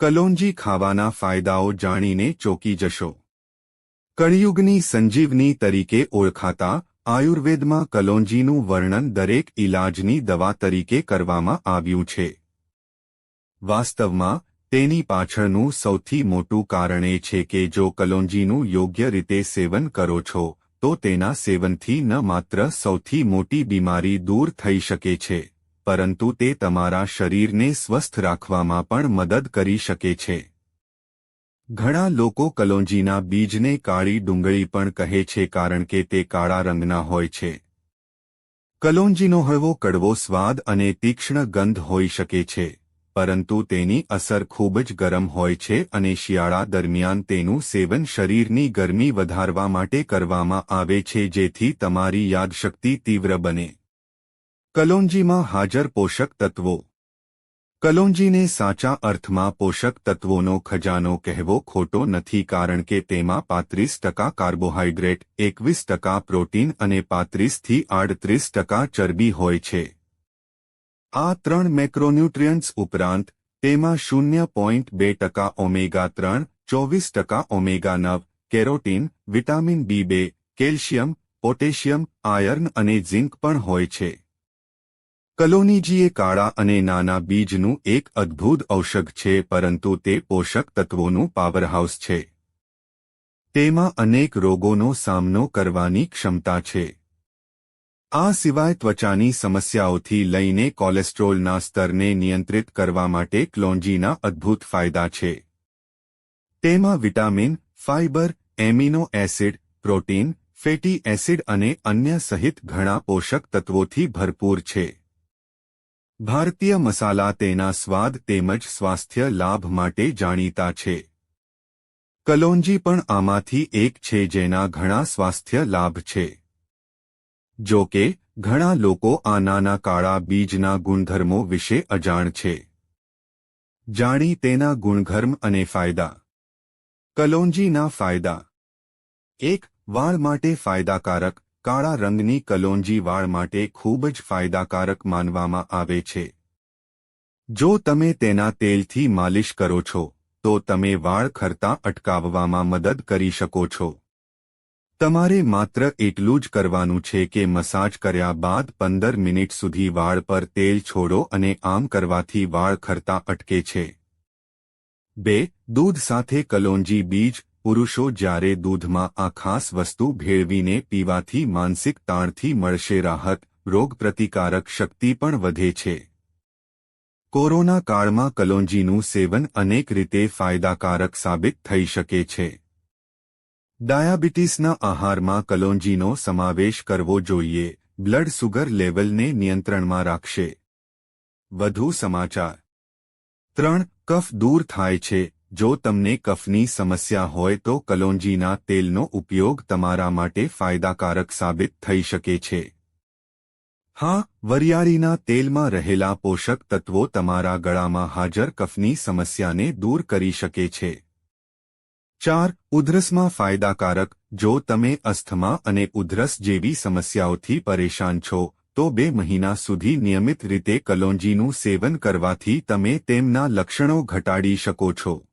કલોંજી ખાવાના ફાયદાઓ જાણીને ચોકી જશો. કળિયુગની સંજીવની તરીકે ઓળખાતા આયુર્વેદમાં કલોંજીનું વર્ણન દરેક ઇલાજની દવા તરીકે કરવામાં આવ્યું છે. વાસ્તવમાં, તેની પાછળનું સૌથી મોટું કારણ એ છે કે જો કલોંજીનું યોગ્ય રીતે સેવન કરો છો, તો તેના સેવનથી ન માત્ર સૌથી મોટી બીમારી દૂર થઈ શકે છે. પરંતુ તે તમારા શરીરને સ્વસ્થ રાખવામાં પણ મદદ કરી શકે છે. ઘણા લોકો કલોંજીના બીજને કાળી ડુંગળી પણ કહે છે કારણ કે તે કાળા રંગના હોય છે. કલોંજીનો હળવો કડવો સ્વાદ અને તીક્ષ્ણ ગંધ હોઈ શકે છે, પરંતુ તેની અસર ખૂબ જ ગરમ હોય છે અને શિયાળા દરમિયાન તેનું સેવન શરીરની ગરમી વધારવા માટે કરવામાં આવે છે જેથી તમારી યાદશક્તિ તીવ્ર બને. કલોંજીમાં હાજર પોષક તત્વો. કલોંજીને સાચા અર્થમાં પોષક તત્વોનો ખજાનો કહેવો ખોટો નથી કારણ કે તેમાં પાંત્રીસ ટકા કાર્બોહાઈડ્રેટ એકવીસ ટકા પ્રોટીન અને પાંત્રીસથી આડત્રીસ ટકા ચરબી હોય છે. આ ત્રણ મેક્રોન્યુટ્રિયન્ટ્સ ઉપરાંત, તેમાં શૂન્ય પોઈન્ટ બે ટકા ઓમેગા ત્રણ, ચોવીસ ટકા ઓમેગા નવ, કેરોટીન, વિટામિન બી બે, કેલ્શિયમ, પોટેશિયમ, આયર્ન અને ઝિંક પણ હોય છે. કલોનીજીએ કાળા અને નાના બીજનું એક અદ્ભુત ઔષધ છે, પરંતુ તે પોષક તત્વોનું પાવરહાઉસ છે. તેમાં અનેક રોગોનો સામનો કરવાની ક્ષમતા છે. આ સિવાય ત્વચાની સમસ્યાઓથી લઈને કોલેસ્ટ્રોલના સ્તરને નિયંત્રિત કરવા માટે ક્લોન્જીના અદ્ભુત ફાયદા છે. તેમાં vitamin, fibre, amino acid, protein, fatty acid અને અન્ય સહિત ઘણા પોષક તત્વોથી ભરપૂર છે. ભારતીય મસાલા તેના સ્વાદ તેમજ સ્વાસ્થ્ય લાભ માટે જાણીતા છે. કલોંજી પણ આમાંથી એક છે જેના ઘણા સ્વાસ્થ્ય લાભ છે. જો કે, ઘણા લોકો આ નાના કાળા બીજના ગુણધર્મો વિશે અજાણ છે. જાણી તેના ગુણધર્મ અને ફાયદા. કલોંજીના ફાયદા. એક, વાળ માટે ફાયદાકારક કાળા રંગની કલોંજી વાળ માટે ખૂબ જ ફાયદાકારક માનવામાં આવે છે. જો તમે તેના તેલથી માલિશ કરો છો, તો તમે વાળ ખરતા અટકાવવામાં મદદ કરી શકો છો. તમારે માત્ર એટલું જ કરવાનું છે કે મસાજ કર્યા બાદ પંદર મિનિટ સુધી વાળ પર તેલ છોડો અને આમ કરવાથી વાળ ખરતા અટકે છે. બે, દૂધ સાથે કલોંજી બીજ પુરુષો જ્યારે દૂધમાં આ ખાસ વસ્તુ ભેળવીને પીવાથી માનસિક તાણથી મળશે રાહત રોગપ્રતિકારક શક્તિ પણ વધે છે. કોરોના કાળમાં કલોંજીનું સેવન અનેક રીતે ફાયદાકારક સાબિત થઈ શકે છે. ડાયાબિટીસના આહારમાં કલોંજીનો સમાવેશ કરવો જોઈએ, બ્લડ સુગર લેવલને નિયંત્રણમાં રાખશે. વધુ સમાચાર. ત્રણ, કફ દૂર થાય છે. જો તમને કફની સમસ્યા હોય તો કલોંજીના તેલનો ઉપયોગ તમારા માટે ફાયદાકારક સાબિત થઈ શકે છે. હા, વરિયાળીના તેલમાં રહેલા પોષક તત્વો તમારા ગળામાં હાજર કફની સમસ્યાને દૂર કરી શકે છે. ચાર, ઉધરસમાં ફાયદાકારક, જો તમે અસ્થમા અને ઉધરસ જેવી સમસ્યાઓથી પરેશાન છો, તો બે મહિના સુધી નિયમિત રીતે કલોંજીનું સેવન કરવાથી તમે તેમના લક્ષણો ઘટાડી શકો છો.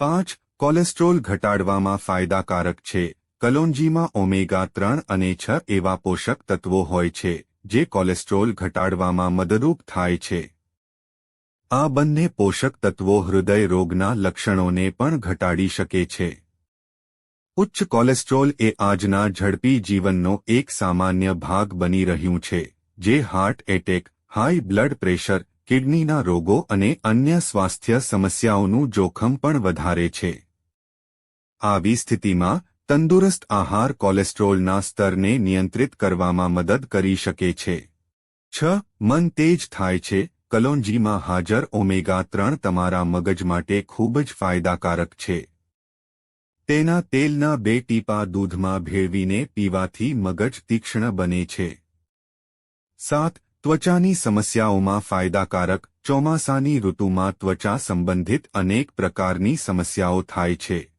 પાંચ, કોલેસ્ટ્રોલ ઘટાડવામાં ફાયદાકારક છે. કલોંજીમાં ઓમેગા ત્રણ અને છ એવા પોષક તત્વો હોય છે, જે કોલેસ્ટ્રોલ ઘટાડવામાં મદદરૂપ થાય છે. આ બંને પોષક તત્વો હૃદય રોગના લક્ષણોને પણ ઘટાડી શકે છે. ઉચ્ચ કોલેસ્ટ્રોલ એ આજના ઝડપી જીવનનો એક સામાન્ય ભાગ બની રહ્યું છે, જે heart attack, high blood pressure કિડનીના રોગો અને અન્ય સ્વાસ્થ્ય સમસ્યાઓનું જોખમ પણ વધારે છે. આવી સ્થિતિમાં તંદુરસ્ત આહાર કોલેસ્ટ્રોલના સ્તરને નિયંત્રિત કરવામાં મદદ કરી શકે છે. છ, મન તેજ થાય છે. કલોંજીમાં હાજર ઓમેગા ત્રણ તમારા મગજ માટે ખૂબ જ ફાયદાકારક છે. તેના તેલના બે ટીપા દૂધમાં ભેળવીને પીવાથી મગજ તીક્ષ્ણ બને છે. સાત ત્વચાની સમસ્યાઓમાં ફાયદાકારક ચોમાસાની ઋતુમાં ત્વચા સંબંધિત અનેક પ્રકારની સમસ્યાઓ થાય છે.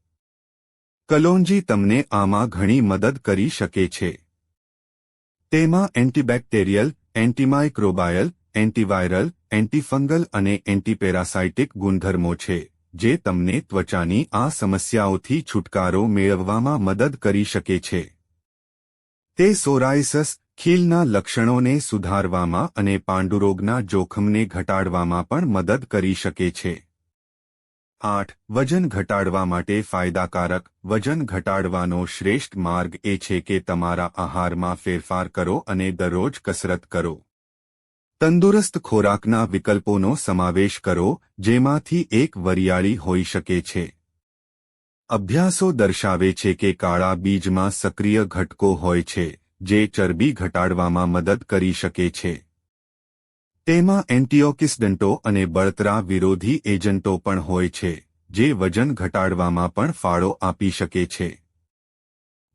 કલોંજી તમને આમાં ઘણી મદદ કરી શકે છે. તેમાં એન્ટીબેક્ટેરિયલ, એન્ટીમાઇક્રોબાયલ, એન્ટીવાયરલ, એન્ટીફંગલ અને એન્ટીપેરાસાઇટિક ગુણધર્મો છે, જે તમને ત્વચાની આ સમસ્યાઓથી છુટકારો મેળવવામાં મદદ કરી શકે છે. તે સોરાયસસ ખીલના લક્ષણોને સુધારવામાં અને પાંડુરોગના જોખમને ઘટાડવામાં પણ મદદ કરી શકે છે. આઠ, વજન ઘટાડવા માટે ફાયદાકારક. વજન ઘટાડવાનો શ્રેષ્ઠ માર્ગ એ છે કે તમારા આહારમાં ફેરફાર કરો અને દરરોજ કસરત કરો. તંદુરસ્ત ખોરાકના વિકલ્પોનો સમાવેશ કરો, જેમાંથી એક વરિયાળી હોઈ શકે છે. અભ્યાસો દર્શાવે છે કે કાળા બીજમાં સક્રિય ઘટકો હોય છે. જે ચરબી ઘટાડવામાં મદદ કરી શકે છે. તેમાં એન્ટીઓક્સિડન્ટો અને બળતરા વિરોધી એજન્ટો પણ હોય છે, જે વજન ઘટાડવામાં પણ ફાળો આપી શકે છે.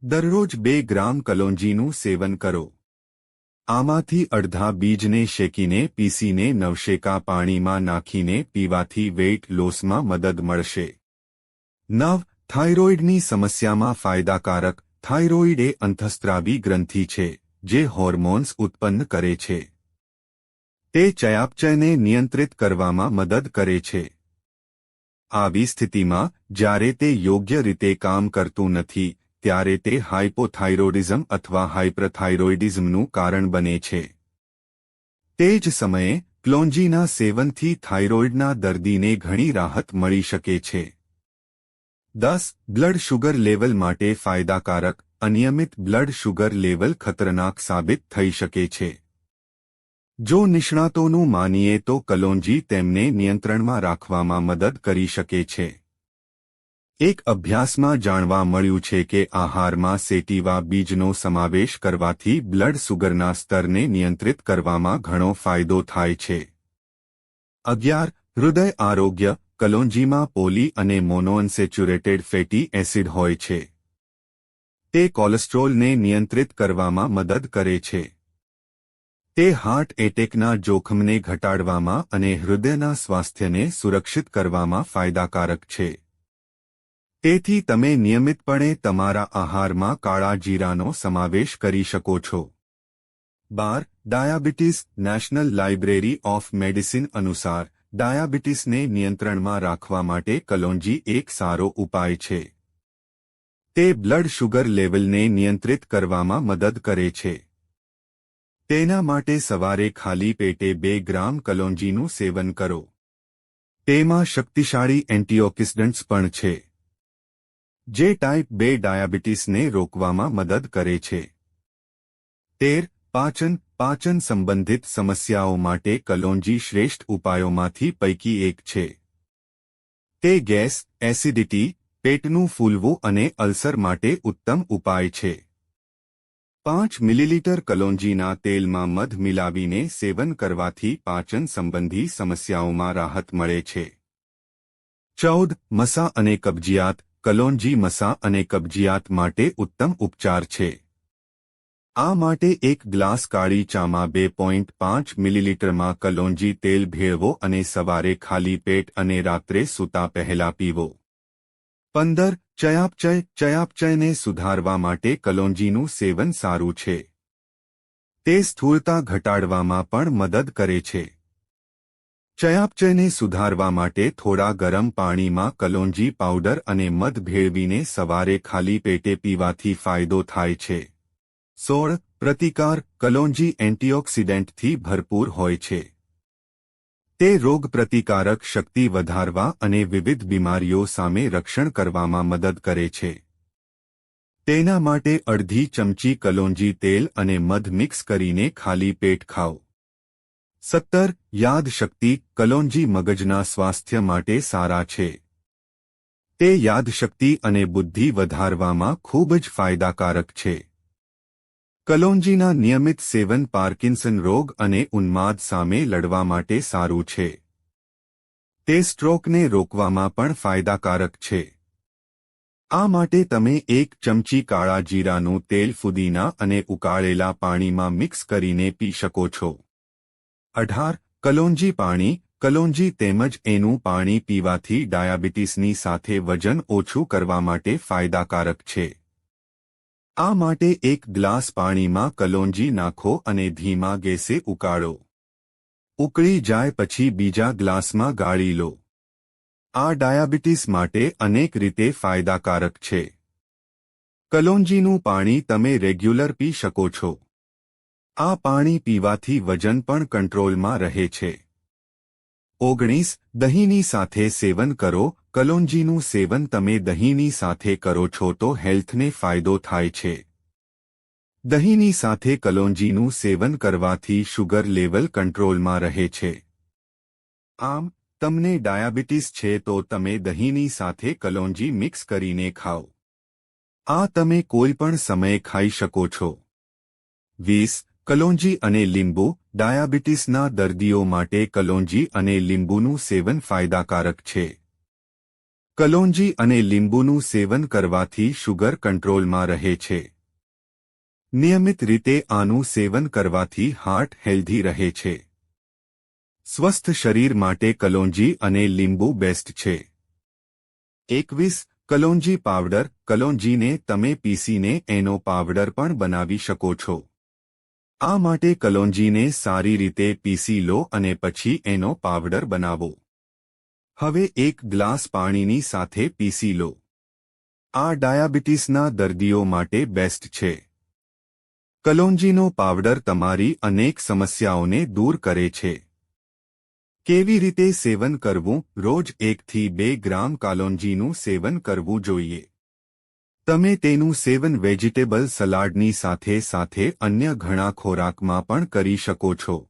દરરોજ બે ગ્રામ કલોંજીનું સેવન કરો. આમાંથી અડધા બીજને શેકીને, પીસીને, નવશેકા પાણીમાં નાખીને, પીવાથી વેઇટ લોસમાં મદદ મળશે. નવ, થાઇરોઇડની સમસ્યામાં ફાયદાકારક થાઇરોઇડ એ અંતઃસ્ત્રાવી ગ્રંથિ છે, જે હોર્મોન્સ ઉત્પન્ન કરે છે. તે ચયાપચયને નિયંત્રિત કરવામાં મદદ કરે છે. આવી સ્થિતિમાં, જ્યારે તે યોગ્ય રીતે કામ કરતું નથી, ત્યારે તે હાઇપોથાઇરોઇડિઝમ અથવા હાઇપરથાઇરોઇડિઝમનું કારણ બને છે. તે જ સમયે, ક્લોન્જીના સેવનથી થાઇરોઇડના દર્દીને ઘણી રાહત મળી શકે છે. દસ બ્લડ શુગર લેવલ માટે ફાયદાકારક, અનિયમિત બ્લડ શુગર લેવલ ખતરનાક સાબિત થઈ શકે છે. જો નિષ્ણાતોનું માનીએ તો કલોંજી તેમને નિયંત્રણમાં રાખવામાં મદદ કરી શકે છે. એક અભ્યાસમાં જાણવા મળ્યું છે કે આહારમાં સેટીવા બીજનો સમાવેશ કરવાથી બ્લડ સુગરના સ્તરને નિયંત્રિત કરવામાં ઘણો ફાયદો થાય છે. અગિયાર, હૃદય આરોગ્ય કલોંજીમાં પોલી અને મોનોઅનસેચ્યુરેટેડ ફેટી એસિડ હોય છે. તે કોલેસ્ટ્રોલને નિયંત્રિત કરવામાં મદદ કરે છે. તે હાર્ટ એટેકના જોખમને ઘટાડવામાં અને હૃદયના સ્વાસ્થ્યને સુરક્ષિત કરવામાં ફાયદાકારક છે. તેથી તમે નિયમિતપણે તમારા આહારમાં કાળા જીરાનો સમાવેશ કરી શકો છો. બાર diabetes national library of medicine અનુસાર ડાયાબિટીસને નિયંત્રણમાં રાખવા માટે કલોંજી એક સારો ઉપાય છે. તે બ્લડ શુગર લેવલને નિયંત્રિત કરવામાં મદદ કરે છે. તેના માટે સવારે ખાલી પેટે બે ગ્રામ કલોંજીનું સેવન કરો. તેમાં શક્તિશાળી એન્ટીઓક્સિડન્ટ્સ પણ છે. જે ટાઈપ બે ડાયાબિટીસને રોકવામાં મદદ કરે છે. તેર પાચન પાચન સંબંધિત સમસ્યાઓ માટે કલોંજી શ્રેષ્ઠ ઉપાયોમાંથી પૈકી એક છે. તે ગેસ, એસિડિટી, પેટનું ફૂલવું અને અલ્સર માટે ઉત્તમ ઉપાય છે. પાંચ મિલીલીટર કલોંજીના તેલમાં મધ મિલાવીને સેવન કરવાથી પાચન સંબંધી સમસ્યાઓમાં રાહત મળે છે. ચૌદ, મસા અને કબજિયાત, કલોંજી મસા અને કબજિયાત માટે ઉત્તમ ઉપચાર છે. આ માટે એક ગ્લાસ કાળી ચામાં બે પોઈન્ટ પાંચ મિલીલીટરમાં કલોંજી તેલ ભેળવો અને સવારે ખાલી પેટ અને રાત્રે સૂતા પહેલા પીવો. પંદર, ચયાપચય, ચયાપચયને સુધારવા માટે કલોંજીનું સેવન સારું છે. તે સ્થૂળતા ઘટાડવામાં પણ મદદ કરે છે. ચયાપચયને સુધારવા માટે થોડા ગરમ પાણીમાં કલોંજી પાવડર અને મધ ભેળવીને સવારે ખાલી પેટે પીવાથી ફાયદો થાય છે. સોળ પ્રતિકાર કલોંજી એન્ટીઓક્સિડન્ટથી ભરપૂર હોય છે. તે રોગપ્રતિકારક શક્તિ વધારવા અને વિવિધ બીમારીઓ સામે રક્ષણ કરવામાં મદદ કરે છે. તેના માટે અડધી ચમચી કલોંજી તેલ અને મધ મિક્સ કરીને ખાલી પેટ ખાઓ. સત્તર યાદશક્તિ કલોંજી મગજના સ્વાસ્થ્ય માટે સારા છે. તે યાદશક્તિ અને બુદ્ધિ વધારવામાં ખૂબ જ ફાયદાકારક છે. કલોંજીના નિયમિત સેવન પાર્કિન્સન રોગ અને ઉન્માદ સામે લડવા માટે સારું છે. તે સ્ટ્રોકને રોકવામાં પણ ફાયદાકારક છે. આ માટે તમે એક ચમચી કાળા જીરાનું તેલ ફુદીના અને ઉકાળેલા પાણીમાં મિક્સ કરીને પી શકો છો. અઢાર, કલોંજી પાણી, કલોંજી તેમજ એનું પાણી પીવાથી ડાયાબિટીસની સાથે વજન ઓછું કરવા માટે ફાયદાકારક છે. આ માટે એક ગ્લાસ પાણીમાં કલોંજી નાખો અને ધીમા ગેસે ઉકાળો. ઉકળી જાય પછી બીજા ગ્લાસમાં ગાળી લો. આ ડાયાબિટીસ માટે અનેક રીતે ફાયદાકારક છે. કલોંજીનું પાણી તમે રેગ્યુલર પી શકો છો. આ પાણી પીવાથી વજન પણ કંટ્રોલમાં રહે છે. ઓગણીસ, દહીંની સાથે સેવન કરો કલોંજીનું સેવન તમે દહીંની સાથે કરો છો તો હેલ્થને ફાયદો થાય છે. દહીંની સાથે કલોંજીનું સેવન કરવાથી શુગર લેવલ કંટ્રોલમાં રહે છે. આમ, તમને ડાયાબિટીસ છે તો તમે દહીંની સાથે કલોંજી મિક્સ કરીને ખાઓ. આ તમે કોઈ પણ સમયે ખાઈ શકો છો. વીસ, કલોંજી અને લીંબુ ડાયાબિટીસના દર્દીઓ માટે કલોંજી અને લીંબુનું સેવન ફાયદાકારક છે. કલોંજી અને લીંબુનું સેવન કરવાથી શુગર કંટ્રોલમાં રહે છે. નિયમિત રીતે આનું સેવન કરવાથી હાર્ટ હેલ્ધી રહે છે. સ્વસ્થ શરીર માટે કલોંજી અને લીંબુ બેસ્ટ છે. એકવીસ, કલોંજી પાવડર. કલોંજીને તમે પીસીને એનો પાવડર પણ બનાવી શકો છો. આ માટે કલોંજીને સારી રીતે પીસી લો અને પછી એનો પાવડર બનાવો. હવે એક ગ્લાસ પાણીની સાથે પીસી લો. આ ડાયાબિટીસના દર્દીઓ માટે બેસ્ટ છે. કલોંજીનો પાવડર તમારી અનેક સમસ્યાઓને દૂર કરે છે. કેવી રીતે સેવન કરવું? રોજ એકથી બે ગ્રામ કાલોંજીનું સેવન કરવું જોઈએ. તમે તેનું સેવન વેજીટેબલ સલાડની સાથે સાથે અન્ય ઘણા ખોરાકમાં પણ કરી શકો છો.